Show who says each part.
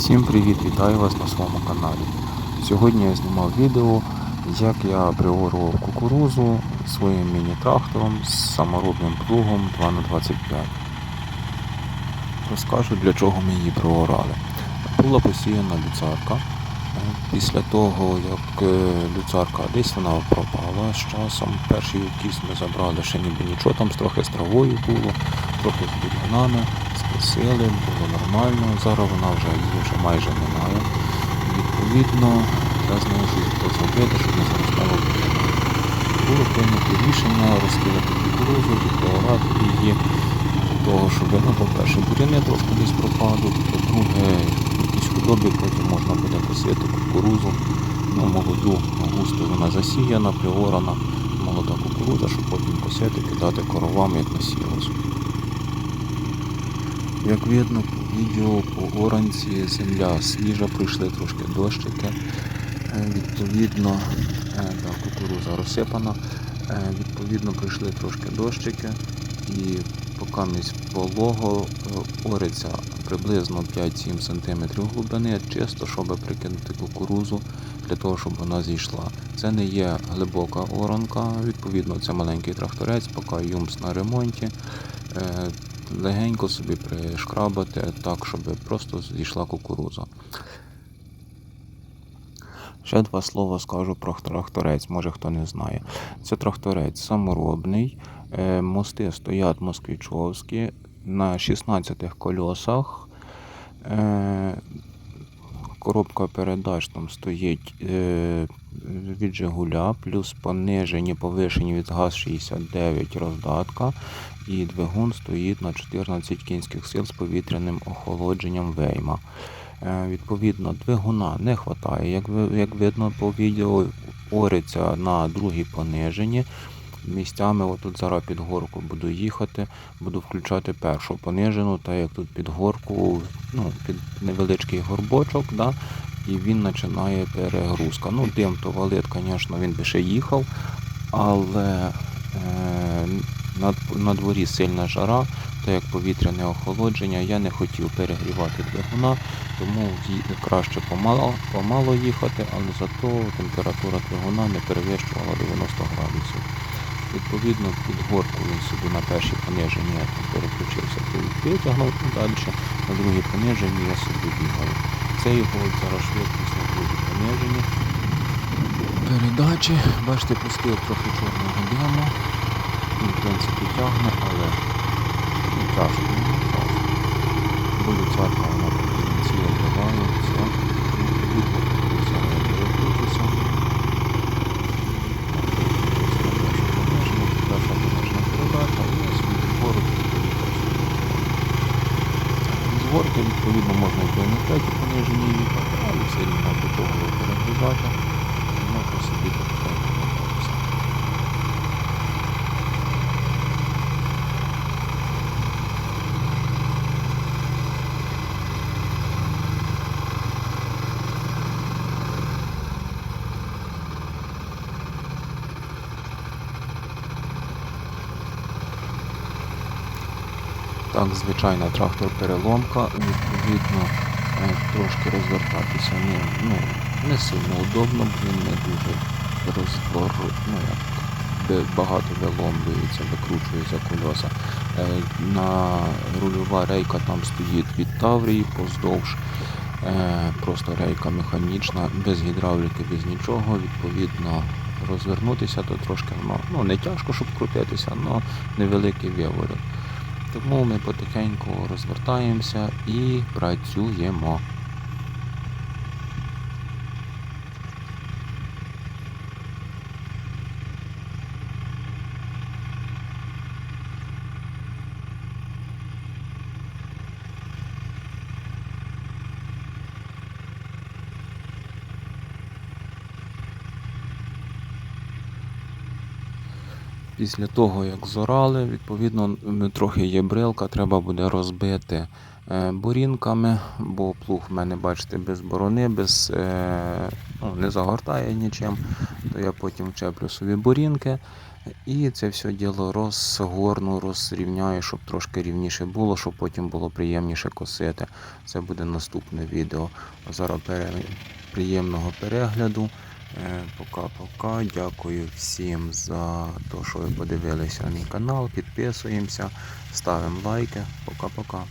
Speaker 1: Всім привіт, вітаю вас на своєму каналі. Сьогодні я знімав відео, як я приорував кукурузу своїм міні-трактором з саморобним плугом 2х25. Розкажу для чого ми її приорали. Була посіяна люцарка. Е, Після того, як е, люцарка десь вона пропала з часом, перший кіс ми забрали ще ніби нічого, там трохи з травою було, трохи з бур'янами, скосили, було нормально. Зараз вона вже її вже майже немає. Відповідно, я що їх зробити, щоб не заростало бур'янами. Було прийнято рішення розкидати кукурузу, відкривати її для того, щоб, ну, по-перше, бур'яни трошки десь пропадуть, по-друге, якісь худобі потім можна буде посіяти кукурузу. Ну, молоду, густо вона засіяна, приорана, молода кукуруза, щоб потім посіяти, кидати коровам, як насілось. Як видно по відео, по оранці земля свіжа, прийшли трошки дощики. Е, Відповідно, е, да, кукуруза розсипана. Е, Відповідно, прийшли трошки дощики і волого е, ориться приблизно 5-7 см глибини, чисто, щоб прикинути кукурузу для того, щоб вона зійшла. Це не є глибока оранка, відповідно, це маленький тракторець, поки юмс на ремонті. Е, Легенько собі пришкрабати так, щоб просто зійшла кукуруза. Ще два слова скажу про тракторець, може хто не знає. Це тракторець саморобний. Е, Мости стоять москвічовські на 16 колесах. Коробка передач там стоїть е, від Жигуля, плюс понижені, повишені від ГАЗ-69 роздатка. І двигун стоїть на 14 кінських сил з повітряним охолодженням вейма. Е, Відповідно, двигуна не вистачає. Як, як видно по відео, ориться на другій пониженні. Місцями, отут зараз під горку буду їхати, буду включати першу понижену, та як тут під горку, ну, під невеличкий горбочок, да, і він починає перегрузка. Ну, дим то валит, звісно, він би ще їхав, але е, на, дворі сильна жара, та як повітряне охолодження, я не хотів перегрівати двигуна, тому краще помало, помало їхати, але зато температура двигуна не перевищувала 90 градусів. Відповідно, під горку він собі на першій пониженні я там переключився, витягнув і далі на другій пониженні я собі бігаю. Це його зараз швидкість на другій пониженні. Передачі, бачите, пустив трохи чорного диму. Він, в принципі, тягне, але ну, тяжко. Буде царка, вона ці обливає, все. Відповідно, зараз я переключуся. Перша понижена передача, і я собі вгору з горки, відповідно, можна і на третій пониженій їхати, але все рівно до того перегружати. Можна собі потихеньку мотатися. Так, звичайно, трактор переломка, відповідно, е, трошки розвертатися не, ну, не сильно удобно, він не дуже розвор, ну, як, багато виломлюється, викручується кольоса. Е, На рульова рейка там стоїть від Таврії поздовж. Е, Просто рейка механічна, без гідравліки, без нічого. Відповідно, розвернутися то трошки ну, не тяжко, щоб крутитися, але невеликий виворот. Тому ми потихеньку розвертаємося і працюємо. Після того, як зорали, відповідно, трохи є брилка, треба буде розбити е, бурінками, бо плуг в мене, бачите, без борони, без, е, ну, не загортає нічим, то я потім вчеплю собі бурінки. І це все діло розгорну, розрівняю, щоб трошки рівніше було, щоб потім було приємніше косити. Це буде наступне відео. Зараз приємного перегляду. Е, Пока-пока. Дякую всім за те, що ви подивилися мій канал. Підписуємося, ставимо лайки. Пока-пока.